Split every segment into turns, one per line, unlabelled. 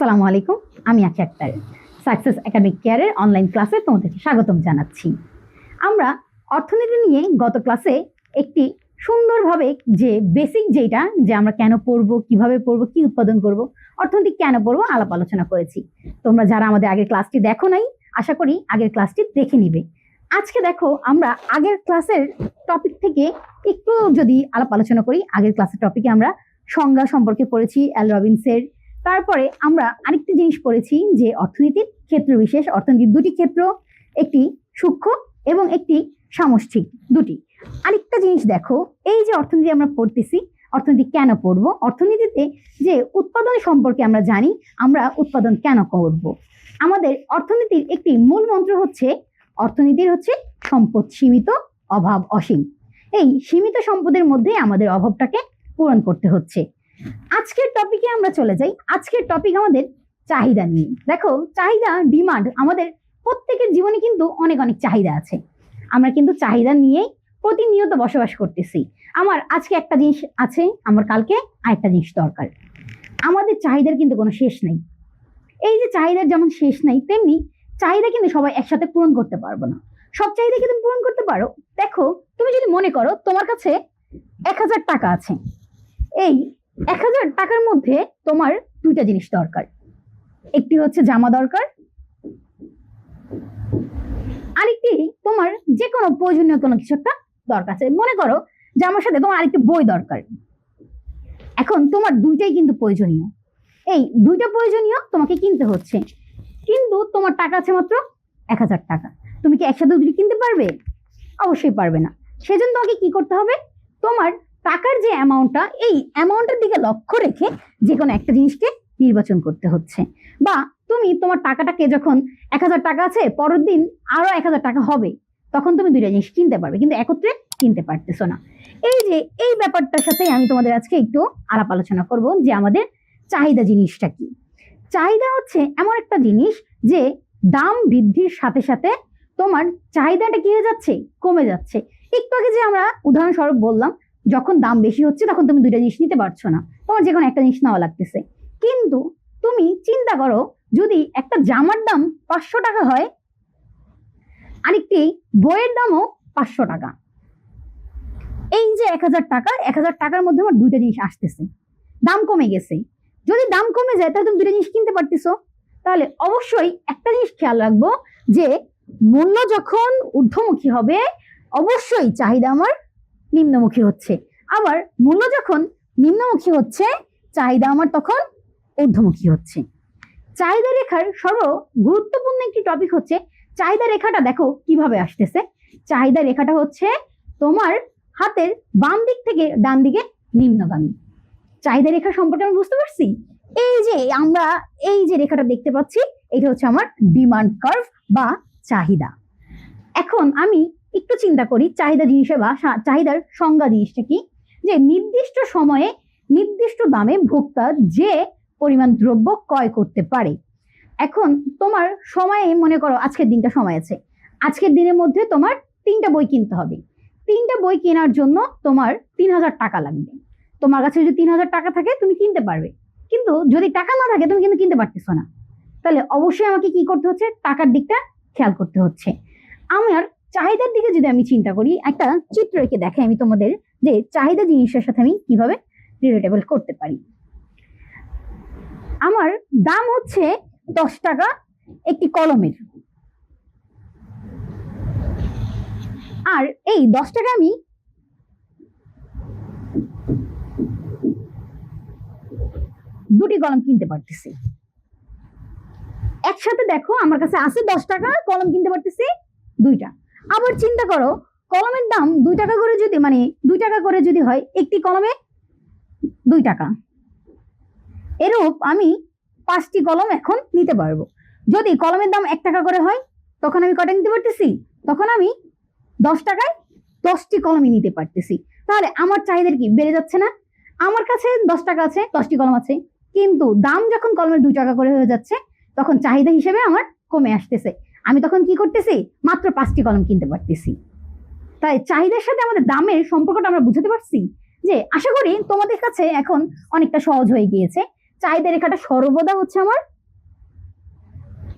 আসসালামু আলাইকুম, আমি আখি আক্তার। সাকসেস একাডেমিক কেয়ারের অনলাইন ক্লাসে তোমাদেরকে স্বাগতম জানাচ্ছি। আমরা অর্থনীতি নিয়ে গত ক্লাসে একটি সুন্দরভাবে যে বেসিক যেটা, যে আমরা কেন পড়ব, কীভাবে পড়ব, কি উৎপাদন করব, অর্থনীতি কেন পড়ব, আলাপ আলোচনা করেছি। তোমরা যারা আমাদের আগের ক্লাসটি দেখো নাই, আশা করি আগের ক্লাসটি দেখে নিবে। আজকে দেখো আমরা আগের ক্লাসের টপিক থেকে একটু যদি আলাপ আলোচনা করি, আগের ক্লাসের টপিকে আমরা সংজ্ঞা সম্পর্কে পড়েছি এল রবিনসের তারপরে আমরা আরেকটি জিনিস পড়েছি যে অর্থনীতির ক্ষেত্র বিশেষ, অর্থনীতির দুটি ক্ষেত্র, একটি সূক্ষ্ম এবং একটি সামষ্টিক দুটি। আরেকটা জিনিস দেখো, এই যে অর্থনীতি আমরা পড়তেছি, অর্থনীতি কেন পড়ব? অর্থনীতিতে যে উৎপাদন সম্পর্কে আমরা জানি, আমরা উৎপাদন কেন করব? আমাদের অর্থনীতির একটি মূল মন্ত্র হচ্ছে, অর্থনীতির হচ্ছে সম্পদ সীমিত, অভাব অসীম। এই সীমিত সম্পদের মধ্যে আমাদের অভাবটাকে পূরণ করতে হচ্ছে। আজকের টপিকে আমরা চলে যাই। আজকের টপিক আমাদের চাহিদা নিয়ে। দেখো, চাহিদা ডিমান্ড আমাদের প্রত্যেকের জীবনে কিন্তু অনেক অনেক চাহিদা আছে। আমরা কিন্তু চাহিদা নিয়েই প্রতিনিয়ত বসবাস করতেছি। আমার আজকে একটা জিনিস আছে, আমার কালকে আরেকটা জিনিস দরকার। আমাদের চাহিদার কিন্তু কোনো শেষ নেই। এই যে চাহিদার যেমন শেষ নেই, তেমনি চাহিদা কিন্তু সবাই একসাথে পূরণ করতে পারব না। সব চাহিদা কি তুমি পূরণ করতে পারো? দেখো, তুমি যদি মনে করো, তোমার কাছে এক হাজার টাকা আছে। এই এক হাজার টাকার মধ্যে তোমার দুইটা জিনিস দরকার। একটি হচ্ছে জামা দরকার, আরেকটি তোমার যে কোনো প্রয়োজনীয় কোনো কিছু একটা দরকার আছে। মনে করো জামার সাথে তোমার আরেকটি বই দরকার। এখন তোমার দুইটাই কিন্তু প্রয়োজনীয়। এই দুইটা প্রয়োজনীয় তোমাকে কিনতে হচ্ছে। কিন্তু তোমার টাকা আছে মাত্র এক হাজার টাকা। তুমি কি একসাথে দুটি কিনতে পারবে? অবশ্যই পারবে না। সেজন্য তোমাকে কি করতে হবে? তোমার টাকার যে অ্যামাউন্টটা এই অ্যামাউন্টের দিকে লক্ষ্য রেখে যে কোনো একটা জিনিসকে নির্বাচন করতে হচ্ছে। বা তুমি তোমার টাকাটাকে যখন এক হাজার টাকা আছে, পরের দিন আরও এক হাজার টাকা হবে, তখন তুমি দুইটা জিনিস কিনতে পারবে, কিন্তু একত্রে কিনতে পারতেছো না। এই যে, এই ব্যাপারটার সাথে আমি তোমাদের আজকে একটু আলাপ আলোচনা করব যে আমাদের চাহিদা জিনিসটা কি। চাহিদা হচ্ছে এমন একটা জিনিস যে দাম বৃদ্ধির সাথে সাথে তোমার চাহিদাটা কি হয়ে যাচ্ছে? কমে যাচ্ছে। একটু আগে যে আমরা উদাহরণস্বরূপ বললাম যখন দাম বেশি হচ্ছে, তখন তুমি দুইটা জিনিস নিতে পারছ না। তোমার যে কোনো একটা জিনিস নেওয়া লাগতেছে। কিন্তু তুমি চিন্তা করো, যদি একটা জামার দাম পাঁচশো টাকা হয়, আরেকটি বইয়ের দামও পাঁচশো টাকা। এই যে এক হাজার টাকা, এক হাজার টাকার মধ্যে আমার দুইটা জিনিস আসতেছে। দাম কমে গেছে। যদি দাম কমে যায়, তাহলে তুমি দুইটা জিনিস কিনতে পারতেছো। তাহলে অবশ্যই একটা জিনিস খেয়াল রাখব, যে মূল্য যখন ঊর্ধ্বমুখী হবে, অবশ্যই চাহিদা আমার নিম্নমুখী হচ্ছে। আবার মূল্য যখন নিম্নমুখী হচ্ছে, চাহিদা আমার তখন ঊর্ধ্বমুখী হচ্ছে। চাহিদা রেখার সর্ব গুরুত্বপূর্ণ একটি টপিক হচ্ছে চাহিদা রেখাটা দেখো কীভাবে আসতেছে। চাহিদা রেখাটা হচ্ছে তোমার হাতের বাম দিক থেকে ডান দিকে নিম্নগামী। চাহিদা রেখা সম্পর্কে আমি বুঝতে পারছি? এই যে আমরা এই যে রেখাটা দেখতে পাচ্ছি, এটা হচ্ছে আমার ডিমান্ড কার্ভ বা চাহিদা। এখন আমি একটু চিন্তা করি, চাহিদা জিনিসে বা চাহিদার সংজ্ঞা জিনিসটা কি? যে নির্দিষ্ট সময়ে নির্দিষ্ট দামে ভোক্তা যে পরিমাণ দ্রব্য ক্রয় করতে পারে। এখন তোমার সময়ে মনে করো আজকের দিনটা সময় আছে। আজকের দিনের মধ্যে তোমার তিনটা বই কিনতে হবে। তিনটা বই কেনার জন্য তোমার তিন হাজার টাকা লাগবে। তোমার কাছে যদি তিন হাজার টাকা থাকে, তুমি কিনতে পারবে। কিন্তু যদি টাকা না থাকে, তুমি কিন্তু কিনতে পারতেছো না। তাহলে অবশ্যই আমাকে কি করতে হচ্ছে? টাকার দিকটা খেয়াল করতে হচ্ছে। আমার চাহিদার দিকে যদি আমি চিন্তা করি, একটা চিত্র এঁকে দেখে আমি তোমাদের যে চাহিদা জিনিসের সাথে আমি কীভাবে রিলেটেবল করতে পারি। আমার দাম হচ্ছে দশ টাকা একটি কলমের। আর এই দশ টাকা আমি দুটি কলম কিনতে পারতেছি। একসাথে দেখো, আমার কাছে আছে দশ টাকা, কলম কিনতে পারতেছি দুইটা। আবার চিন্তা করো, কলমের দাম দুই টাকা করে যদি মানে দুই টাকা করে যদি হয়, একটি কলমে দুই টাকা। এরূপ আমি পাঁচটি কলম এখন নিতে পারব। যদি কলমের দাম এক টাকা করে হয়, তখন আমি কটা নিতে পারতেছি? তখন আমি দশ টাকায় দশটি কলমই নিতে পারতেছি। তাহলে আমার চাহিদার কি? বেড়ে যাচ্ছে না? আমার কাছে দশ টাকা আছে, দশটি কলম আছে। কিন্তু দাম যখন কলমের দুই টাকা করে হয়ে যাচ্ছে, তখন চাহিদা হিসেবে আমার কমে আসতেছে। আমি তখন কি করতেছি? মাত্র পাঁচটি কলম কিনতে পারতেছি। তাই চাহিদার সাথে আমাদের দামের সম্পর্কটা আমরা বুঝতে পারছি যে, আশা করি তোমাদের কাছে এখন অনেকটা সহজ হয়ে গিয়েছে। চাহিদা রেখাটা সর্বদা হচ্ছে আমার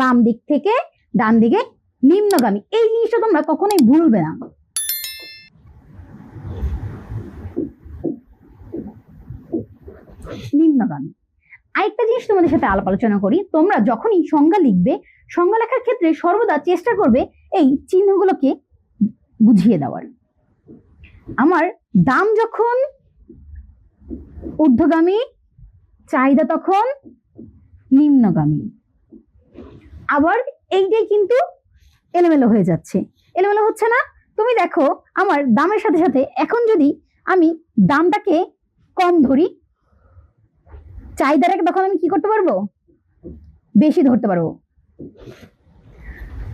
বাম দিক থেকে ডান দিকে নিম্নগামী। এই জিনিসটা তোমরা কখনোই ভুলবে না। নিম্নগামী। আরেকটা জিনিস তোমাদের সাথে আলাপ আলোচনা করি। তোমরা যখনই সংজ্ঞা লিখবে সংজ্ঞা লেখার ক্ষেত্রে সর্বদা চেষ্টা করবে এই চিহ্নগুলোকে বুঝিয়ে দেওয়ার। আমার দাম যখন, ঊর্ধ্বগামী, চাহিদা তখন, নিম্নগামী। আবার এইটাই কিন্তু এলোমেলো হয়ে যাচ্ছে। এলোমেলো হচ্ছে না। তুমি দেখো, আমার দামের সাথে সাথে এখন যদি আমি দামটাকে কম ধরি, চাহিদাটাকে তখন আমি কি করতে পারব? বেশি ধরতে পারব।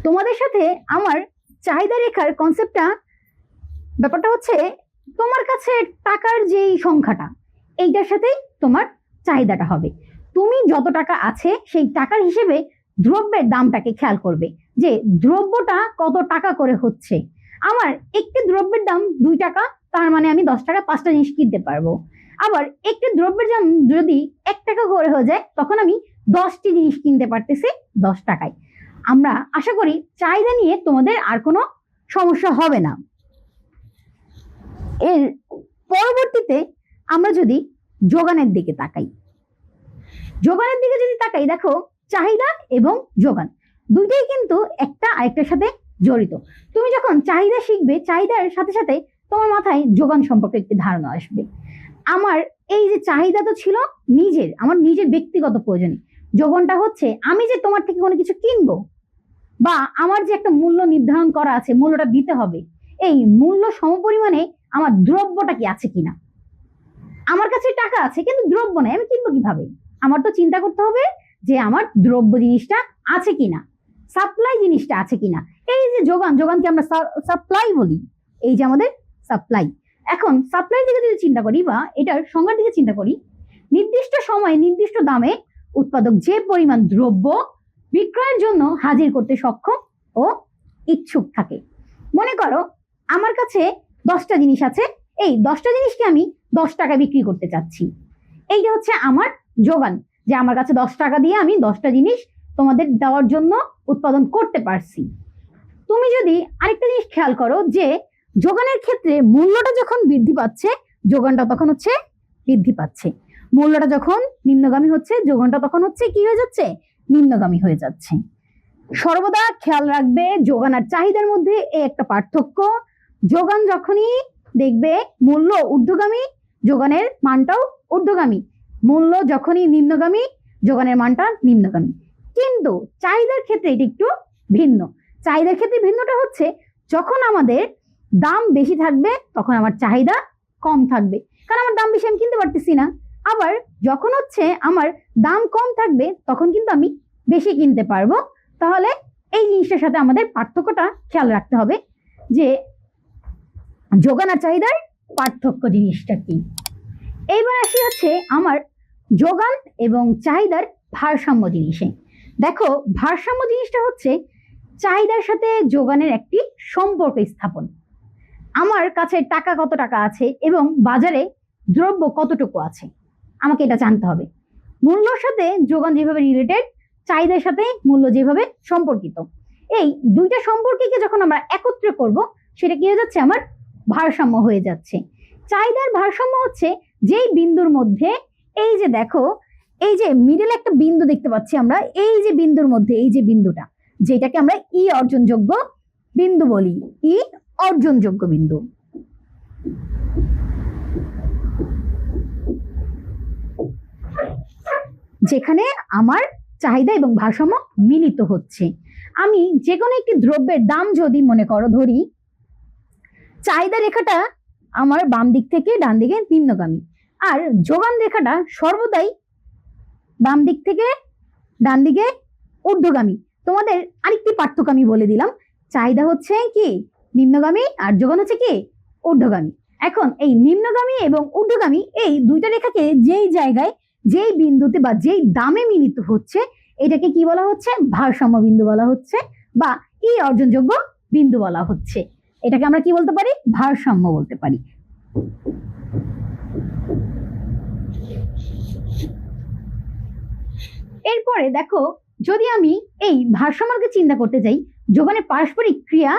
তোমাদের সাথে আমার চাহিদা রেখার কনসেপ্টটা ব্যাপারটা হচ্ছে তোমার কাছে টাকার যেই সংখ্যাটা, এইটার সাথেই তোমার চাহিদাটা হবে। তুমি যত টাকা আছে সেই টাকার হিসেবে দ্রব্যের দামটাকে খেয়াল করবে যে দ্রব্যটা কত টাকা করে হচ্ছে। আমার একটি দ্রব্যের দাম দুই টাকা, তার মানে আমি দশ টাকা পাঁচটা জিনিস কিনতে পারব। আবার একটি দ্রব্যের দাম যদি এক টাকা করে হয়ে যায়, তখন আমি দশটি জিনিস কিনতে পারতেছি দশ টাকায়। আমরা আশা করি চাহিদা নিয়ে তোমাদের আর কোনো সমস্যা হবে না। এর পরবর্তীতে আমরা যদি যোগানের দিকে তাকাই। যোগানের দিকে যদি তাকাই, দেখো চাহিদা এবং যোগান দুইটাই কিন্তু একটা আরেকটার সাথে জড়িত। তুমি যখন চাহিদা শিখবে, চাহিদার সাথে সাথে তোমার মাথায় যোগান সম্পর্কে একটি ধারণা আসবে। আমার এই যে চাহিদা তো ছিল নিজের, আমার নিজের ব্যক্তিগত প্রয়োজনে। যোগানটা হচ্ছে, আমি যে তোমার থেকে কোনো কিছু কিনবো, বা আমার যে একটা মূল্য নির্ধারণ করা আছে, মূল্যটা দিতে হবে, এই মূল্য সমপরিমাণে আমার দ্রব্যটা কি আছে কিনা? আমার কাছে টাকা আছে, কিন্তু দ্রব্য নেই, আমি কিনবো কীভাবে? আমার তো চিন্তা করতে হবে যে আমার দ্রব্য জিনিসটা আছে কিনা সাপ্লাই জিনিসটা আছে কিনা। এই যে যোগান যোগানকে আমরা সাপ্লাই বলি? এই যে আমাদের সাপ্লাই এখন সাপ্লাই দিকে যদি চিন্তা করি বা এটার সংজ্ঞার দিকে চিন্তা করি, নির্দিষ্ট সময়ে, নির্দিষ্ট দামে উৎপাদক যে পরিমাণ দ্রব্য বিক্রয়ের জন্য হাজির করতে সক্ষম ও ইচ্ছুক থাকে। মনে করো আমার কাছে দশটা জিনিস আছে, এই দশটা জিনিসকে আমি দশ টাকা বিক্রি করতে চাচ্ছি। এইটা হচ্ছে আমার যোগান যে আমার কাছে দশ টাকা দিয়ে আমি দশটা জিনিস তোমাদের দেওয়ার জন্য উৎপাদন করতে পারছি। তুমি যদি আরেকটা জিনিস খেয়াল করো যে যোগানের ক্ষেত্রে মূল্যটা যখন বৃদ্ধি পাচ্ছে, যোগানটা তখন হচ্ছে বৃদ্ধি পাচ্ছে। মূল্যটা যখন নিম্নগামী হচ্ছে, যোগানটা তখন হচ্ছে কি হয়ে যাচ্ছে? নিম্নগামী হয়ে যাচ্ছে। সর্বদা খেয়াল রাখবে, যোগান আর চাহিদার মধ্যে একটা পার্থক্য। যোগান যখনই দেখবে মূল্য ঊর্ধ্বগামী, যোগানের মানটাও ঊর্ধ্বগামী। মূল্য যখনই নিম্নগামী, যোগানের মানটা নিম্নগামী। কিন্তু চাহিদার ক্ষেত্রে এটি একটু ভিন্ন। চাহিদার ক্ষেত্রে ভিন্নটা হচ্ছে, যখন আমাদের দাম বেশি থাকবে, তখন আমার চাহিদা কম থাকবে। কারণ আমার দাম বেশি আমি কিনতে পারতেছি না। আবার যখন হচ্ছে আমার দাম কম থাকবে, তখন কিন্তু আমি বেশি কিনতে পারব। তাহলে এই জিনিসটার সাথে আমাদের পার্থক্যটা খেয়াল রাখতে হবে যে যোগান আর চাহিদার পার্থক্য জিনিসটা কি। এইবার আসি হচ্ছে আমার যোগান এবং চাহিদার ভারসাম্য জিনিসে। দেখো, ভারসাম্য জিনিসটা হচ্ছে চাহিদার সাথে যোগানের একটি সম্পর্ক স্থাপন। আমার কাছে টাকা কত টাকা আছে এবং বাজারে দ্রব্য কতটুকু আছে? আমাকে এটা জানতে হবে। মূল্যর সাথে যোগান যেভাবে রিলেটেড চাহিদার সাথে মূল্য যেভাবে সম্পর্কিত। এই দুইটা সম্পর্ককে যখন আমরা একত্রে করব, সেটা কি হয়ে যাচ্ছে? আমার ভারসাম্য হয়ে যাচ্ছে। চাহিদার ভারসাম্য হচ্ছে যেই বিন্দুর মধ্যে, এই যে দেখো, এই যে মিডল একটা বিন্দু দেখতে পাচ্ছি আমরা, এই যে বিন্দুর মধ্যে, এই যে বিন্দুটা, যেটাকে আমরা ই অর্জনযোগ্য বিন্দু বলি। ই অর্জনযোগ্য বিন্দু। যেখানে আমার চাহিদা এবং ভারসাম্য মিলিত হচ্ছে। আমি যে কোনো একটি দ্রব্যের দাম যদি মনে করো ধরি, চাহিদা রেখাটা আমার বাম দিক থেকে ডান দিকে নিম্নগামী। আর যোগান রেখাটা সর্বদাই বাম দিক থেকে ডান দিকে ঊর্ধ্বগামী। তোমাদের আরেকটি পার্থক্য আমি বলে দিলাম। চাহিদা হচ্ছে কি? নিম্নগামী আর যোগান হচ্ছে কি? ঊর্ধ্বগামী। এখন এই নিম্নগামী এবং ঊর্ধ্বগামী এই দুইটা রেখাকে যেই জায়গায় যেই বিন্দুতে বা যেই দামে মিলিত হচ্ছে, এটাকে কি বলা হচ্ছে? ভারসাম্য বিন্দু বলা হচ্ছে বা ই অর্জনযোগ্য বিন্দু বলা হচ্ছে। এটাকে আমরা কি বলতে পারি? ভারসাম্য বলতে পারি। এরপরে দেখো, যদি আমি এই ভারসাম্যকে চিন্তা করতে যাই যোগানের পারস্পরিক ক্রিয়া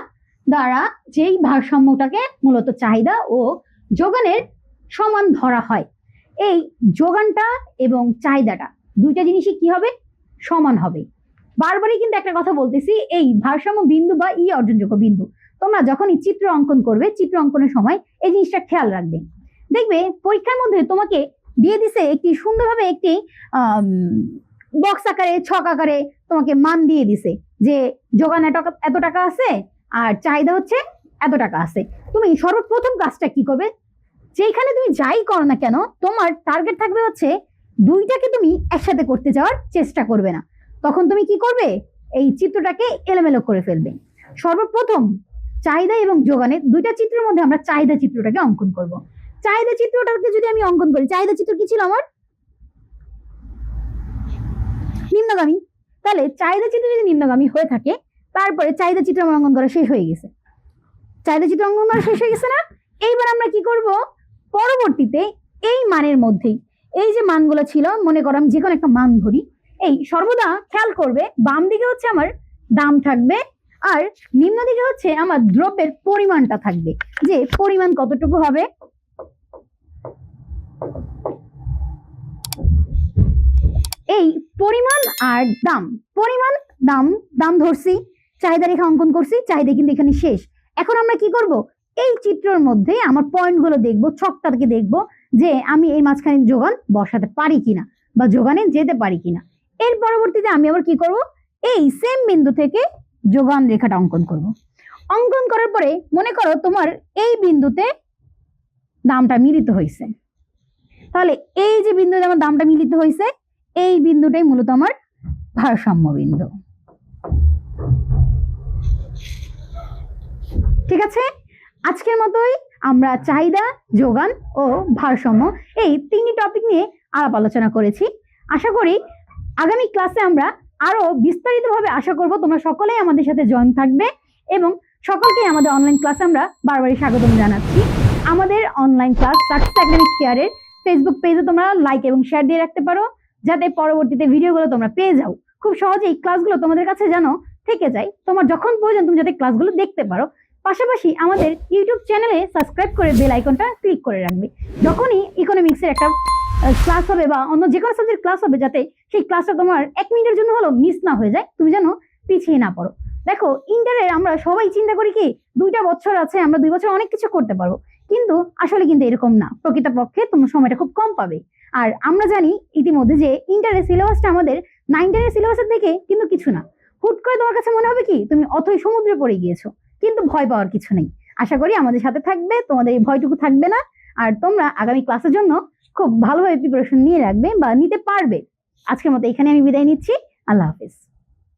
দ্বারা যেই ভারসাম্যটাকে মূলত চাহিদা ও যোগানের সমান ধরা হয় এই যোগানটা এবং চাহিদাটা দুইটা জিনিসই কি হবে? সমান হবে। বারবারই কিন্তু একটা কথা বলতেছি, এই ভারসাম্য বিন্দু বা ই অর্জনযোগ্য বিন্দু, তোমরা যখনই চিত্র অঙ্কন করবে, চিত্র অঙ্কনের সময় এই জিনিসটা খেয়াল রাখবে। দেখবে, পরীক্ষার মধ্যে তোমাকে দিয়ে দিছে একটি সুন্দরভাবে একটি বক্স আকারে, ছক আকারে তোমাকে মান দিয়ে দিছে যে যোগান এত টাকা আছে আর চাহিদা হচ্ছে এত টাকা আছে। তুমি সর্বপ্রথম কাজটা কি করবে? যেখানে তুমি যাই করো না কেন, তোমার টার্গেট থাকবে হচ্ছে দুইটাকে তুমি একসাথে করতে যাওয়ার চেষ্টা করবে না। তখন তুমি কি করবে? এই চিত্রটাকে এলোমেলো করে ফেলবে। সর্বপ্রথম চাহিদা এবং যোগানের দুইটা চিত্রের মধ্যে আমরা চাহিদা চিত্রটাকে অঙ্কন করব। চাহিদা চিত্রটাকে যদি আমি অঙ্কন করি, চাহিদা চিত্র কি ছিল আমার? নিম্নগামী। তাহলে চাহিদা চিত্র যদি নিম্নগামী হয়ে থাকে, তারপরে চাহিদা চিত্র আমার অঙ্কন করা শেষ হয়ে গেছে। চাহিদা চিত্র অঙ্কন করা শেষ হয়ে গেছে না? এইবার আমরা কি করব? পরবর্তীতে এই মানের মধ্যেই, এই যে মানগুলো ছিল, মনে করো আমি যে কোনো একটা মান ধরি, এই সর্বদা খেয়াল করবে, বাম দিকে হচ্ছে আমার দাম থাকবে আর নিম্ন দিকে হচ্ছে আমার দ্রব্যের পরিমাণটা থাকবে, যে পরিমাণ কতটুকু হবে? এই পরিমাণ আর দাম, পরিমাণ, দাম দাম ধরছি, চাহিদা রেখা অঙ্কন করছি, চাহিদা কিন্তু এখানে শেষ। এখন আমরা কি করব? এই চিত্রের মধ্যে আমার পয়েন্টগুলো দেখব ছকটাকে দেখব যে আমি এই মাঝখানে যোগান বসাতে পারি কিনা বা যোগানে যেতে পারি কিনা। এর পরবর্তীতে আমি আবার কি করব? এই সেম বিন্দু থেকে যোগান রেখাটা অঙ্কন করব। অঙ্কন করার পরে মনে করো তোমার এই বিন্দুতে দামটা মিলিত হয়েছে। তাহলে এই যে বিন্দুতে আমার দামটা মিলিত হয়েছে, এই বিন্দুটাই মূলত আমার ভারসাম্য বিন্দু। ঠিক আছে? আজকের মতোই আমরা চাহিদা, যোগান ও ভারসাম্য এই তিনটি টপিক নিয়ে আলাপ আলোচনা করেছি। আশা করি আগামী ক্লাসে আমরা আরও বিস্তারিতভাবে আশা করব তোমরা সকলেই আমাদের সাথে জয়েন থাকবে এবং সকলকে আমাদের অনলাইন ক্লাসে আমরা বারবারই স্বাগতম জানাচ্ছি। আমাদের অনলাইন ক্লাস সাকসেস একাডেমিক কেয়ারের ফেসবুক পেজে তোমরা লাইক এবং শেয়ার দিয়ে রাখতে পারো, যাতে পরবর্তীতে ভিডিওগুলো তোমরা পেয়ে যাও। খুব সহজে এই ক্লাসগুলো তোমাদের কাছে যেন থেকে যায়, তোমার যখন প্রয়োজন তুমি যাতে ক্লাসগুলো দেখতে পারো। পাশাপাশি আমাদের ইউটিউব চ্যানেলে সাবস্ক্রাইব করে বেল আইকনটা ক্লিক করে রাখবে। যখনই ইকোনমিক্সের একটা ক্লাস হবে বা অন্য যে কোনো সাবজেক্ট ক্লাস হবে যাতে সেই ক্লাসটা তোমার এক মিনিটের জন্য হলো মিস না হয়ে যায়, তুমি যেন পিছিয়ে না পড়ো। দেখো ইন্টারের আমরা সবাই চিন্তা করি কি, দুইটা বছর আছে, আমরা দুই বছর অনেক কিছু করতে পারব। কিন্তু আসলে কিন্তু এরকম না। প্রকৃতপক্ষে তোমার সময়টা খুব কম পাবে। আর আমরা জানি ইতিমধ্যে যে ইন্টারের সিলেবাসটা আমাদের নাইন টেনের সিলেবাসের থেকে কিন্তু কিছু না। হুট করে তোমার কাছে মনে হবে কি, তুমি অথই সমুদ্রে পড়ে গিয়েছো। কিন্তু ভয় পাওয়ার কিছু নেই। আশা করি আমাদের সাথে থাকবে, তোমাদের এই ভয়টুকু থাকবে না। আর তোমরা আগামী ক্লাসের জন্য খুব ভালোভাবে প্রিপারেশন নিয়ে রাখবে বা নিতে পারবে। আজকের মতো এখানে আমি বিদায় নিচ্ছি। আল্লাহ হাফিজ।